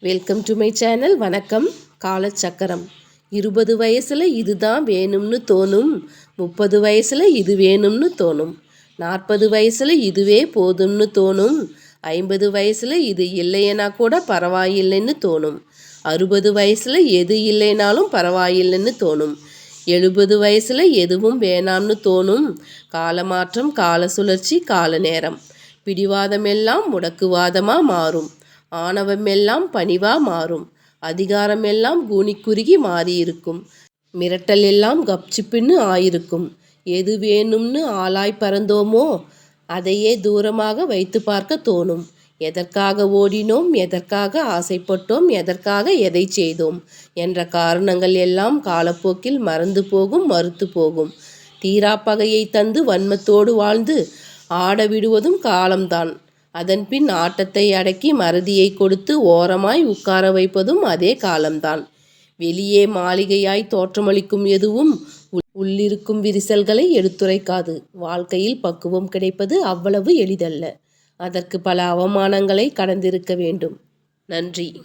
Welcome to my channel வணக்கம். காலச்சக்கரம். இருபது வயசில் இதுதான் வேணும்னு தோணும். முப்பது வயசில் இது வேணும்னு தோணும். நாற்பது வயசில் இதுவே போதும்னு தோணும். ஐம்பது வயசில் இது இல்லைன்னா கூட பரவாயில்லைன்னு தோணும். அறுபது வயசில் எது இல்லைனாலும் பரவாயில்லைன்னு தோணும். எழுபது வயசில் எதுவும் வேணாம்னு தோணும். காலமாற்றம் கால சுழற்சி கால நேரம். பிடிவாதமெல்லாம் முடக்குவாதமாக மாறும். ஆணவமெல்லாம் பணிவா மாறும். அதிகாரமெல்லாம் கூனிக்குறுகி மாறியிருக்கும். மிரட்டல் எல்லாம் கப்சிப்புன்னு ஆயிருக்கும். எது வேணும்னு ஆளாய் பறந்தோமோ அதையே தூரமாக வைத்து பார்க்க தோணும். எதற்காக ஓடினோம் எதற்காக ஆசைப்பட்டோம் எதற்காக எதை செய்தோம் என்ற காரணங்கள் எல்லாம் காலப்போக்கில் மறந்து போகும் மறுத்து போகும். தீராப்பகையை தந்து வன்மத்தோடு வாழ்ந்து ஆட விடுவதும் காலம்தான். அதன்பின் ஆட்டத்தை அடக்கி மறதியை கொடுத்து ஓரமாய் உட்கார வைப்பதும் அதே காலம்தான். வெளியே மாளிகையாய் தோற்றமளிக்கும் எதுவும் உள்- உள்ளிருக்கும் விரிசல்களை எடுத்துரைக்காது. வாழ்க்கையில் பக்குவம் கிடைப்பது அவ்வளவு எளிதல்ல. அதற்கு பல அவமானங்களை கடந்திருக்க வேண்டும். நன்றி.